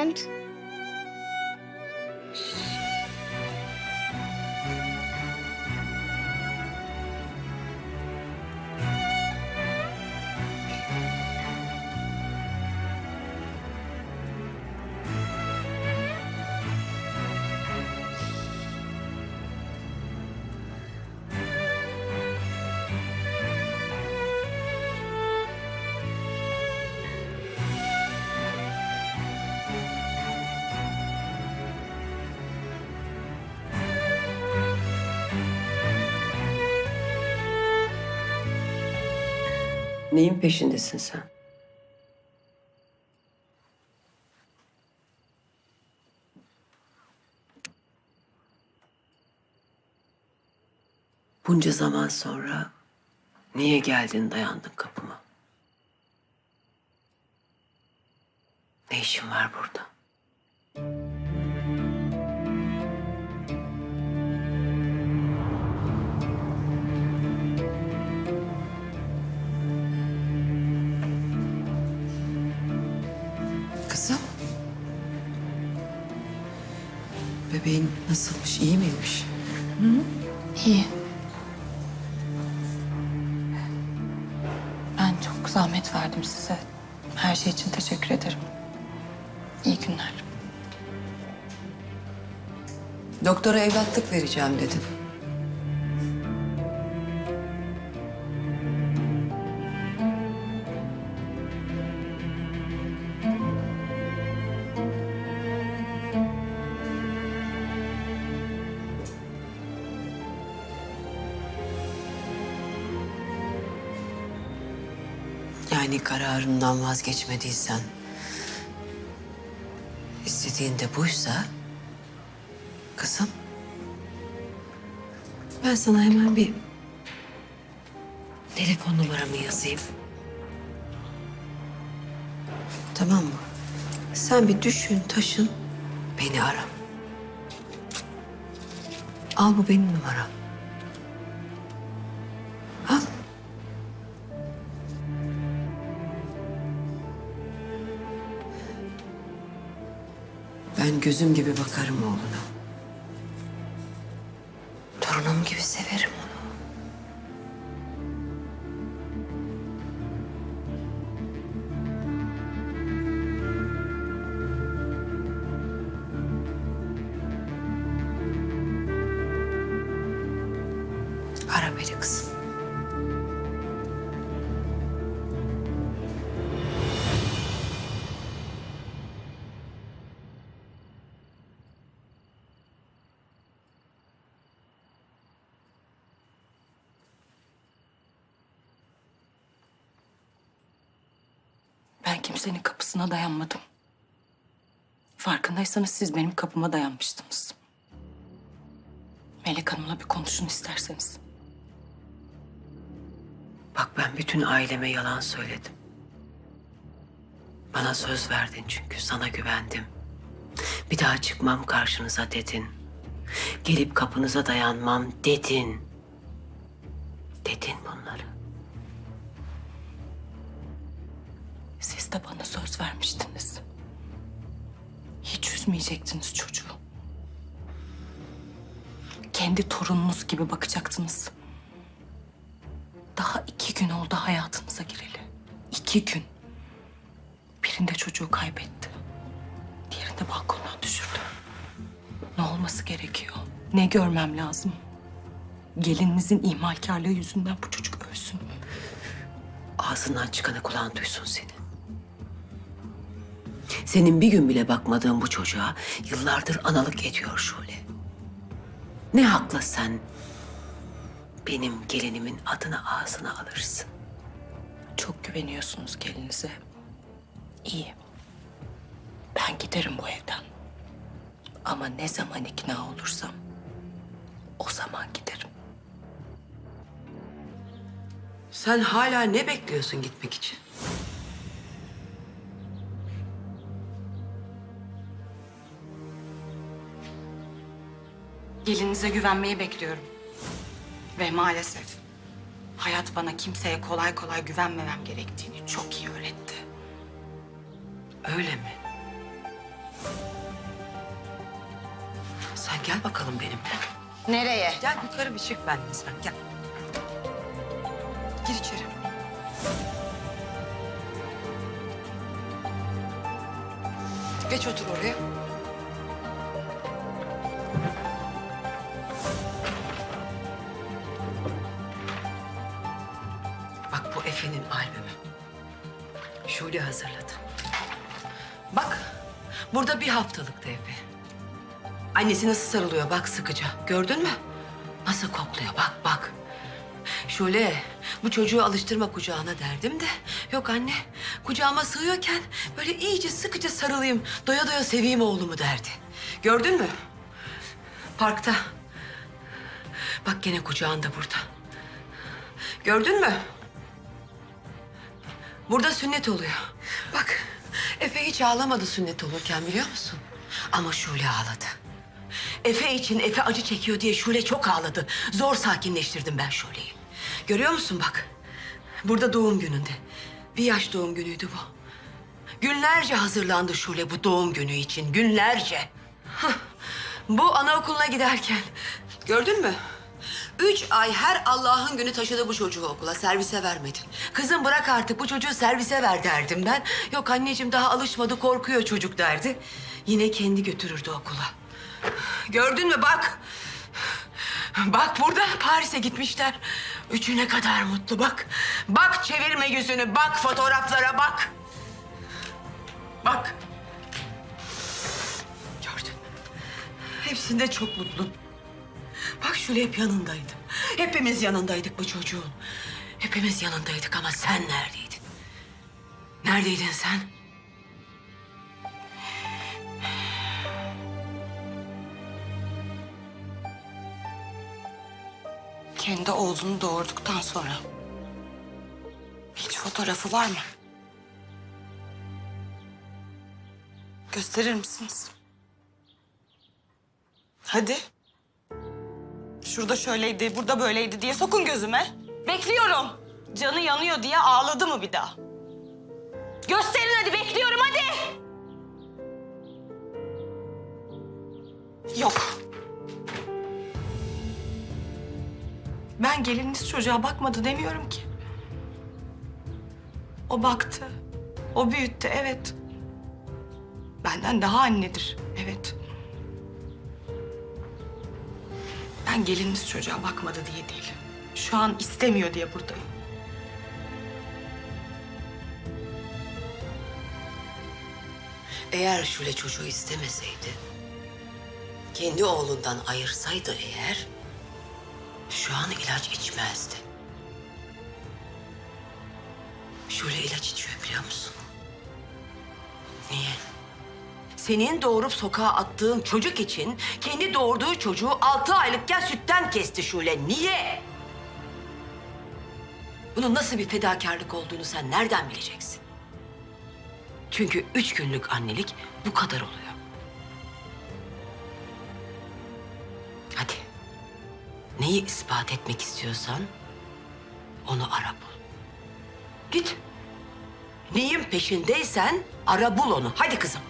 and Neyin peşindesin sen? Bunca zaman sonra niye geldin dayandın kapıma? Ne işin var burada? Bebeğin nasılmış, iyi miymiş? İyi. Ben çok zahmet verdim size. Her şey için teşekkür ederim. İyi günler. Doktora evlatlık vereceğim dedim. Yani kararından vazgeçmediysen, istediğin de buysa, kızım, ben sana hemen bir telefon numaramı yazayım. Tamam mı? Sen bir düşün, taşın, beni ara. Al bu benim numaram. Gözüm gibi bakarım oğluna. Torunum gibi severim onu. Ara beni kızım. Kimsenin kapısına dayanmadım. Farkındaysanız siz benim kapıma dayanmıştınız. Melek Hanım'la bir konuşun isterseniz. Bak ben bütün aileme yalan söyledim. Bana söz verdin çünkü sana güvendim. Bir daha çıkmam karşınıza dedin. Gelip kapınıza dayanmam. Dedin Hiç üzmeyecektiniz çocuğu. Kendi torununuz gibi bakacaktınız. Daha iki gün oldu hayatınıza gireli. İki gün. Birinde çocuğu kaybetti. Diğerinde balkondan düşürdü. Ne olması gerekiyor? Ne görmem lazım? Gelininizin ihmalkarlığı yüzünden bu çocuk ölsün? Ağzından çıkanı kulağın duysun senin. Senin bir gün bile bakmadığın bu çocuğa yıllardır analık ediyor Şule. Ne hakla sen benim gelinimin adını ağzına alırsın. Çok güveniyorsunuz gelinize. İyi. Ben giderim bu evden. Ama ne zaman ikna olursam o zaman giderim. Sen hala ne bekliyorsun gitmek için? Gelinize güvenmeyi bekliyorum. Ve maalesef hayat bana kimseye kolay kolay güvenmemem gerektiğini çok iyi öğretti. Öyle mi? Sen gel bakalım benimle. Nereye? Gel yukarı bir çık benimle sen gel. Gir içeri. Geç otur oraya. Bu Efe'nin albümü. Şule hazırladı. Bak burada bir haftalıktı Efe. Annesi nasıl sarılıyor bak sıkıca. Gördün mü? Nasıl kokluyor bak bak. Şule bu çocuğu alıştırma kucağına derdim de. Yok anne kucağıma sığıyorken böyle iyice sıkıca sarılayım. Doya doya seveyim oğlumu derdi. Gördün mü? Parkta. Bak gene kucağında burada. Gördün mü? Burada sünnet oluyor. Bak Efe hiç ağlamadı sünnet olurken biliyor musun? Ama Şule ağladı. Efe için Efe acı çekiyor diye Şule çok ağladı. Zor sakinleştirdim ben Şule'yi. Görüyor musun bak? Burada doğum gününde. Bir yaş doğum günüydü bu. Günlerce hazırlandı Şule bu doğum günü için. Günlerce. Hah, Bu anaokuluna giderken. Gördün mü? Üç ay her Allah'ın günü taşıdı bu çocuğu okula. Servise vermedi. Kızım bırak artık bu çocuğu servise ver derdim ben. Yok anneciğim daha alışmadı korkuyor çocuk derdi. Yine kendi götürürdü okula. Gördün mü bak. Bak burada Paris'e gitmişler. Üçü ne kadar mutlu bak. Bak çevirme yüzünü bak fotoğraflara bak. Bak. Gördün mü? Hepsinde çok mutlu. Bak şöyle hep yanındaydım. Hepimiz yanındaydık bu çocuğun. Hepimiz yanındaydık ama sen neredeydin? Neredeydin sen? Kendi oğlunu doğurduktan sonra. Hiç fotoğrafı var mı? Gösterir misiniz? Hadi. Şurada şöyleydi, burada böyleydi diye sokun gözüme. Bekliyorum. Canı yanıyor diye ağladı mı bir daha? Gösterin hadi, bekliyorum hadi. Yok. Ben gelininiz çocuğa bakmadı demiyorum ki. O baktı. O büyüttü evet. Benden daha annedir evet. Ben gelininiz çocuğa bakmadı diye değil. Şu an istemiyor diye buradayım. Eğer Şule çocuğu istemeseydi, kendi oğlundan ayırsaydı eğer, şu an ilaç içmezdi. Şule ilaç içiyor biliyor musun? Niye? Senin doğurup sokağa attığın çocuk için kendi doğurduğu çocuğu altı aylıkken sütten kesti Şule. Niye? Bunun nasıl bir fedakarlık olduğunu sen nereden bileceksin? Çünkü üç günlük annelik bu kadar oluyor. Hadi. Neyi ispat etmek istiyorsan onu ara bul. Git. Neyin peşindeysen ara bul onu. Hadi kızım.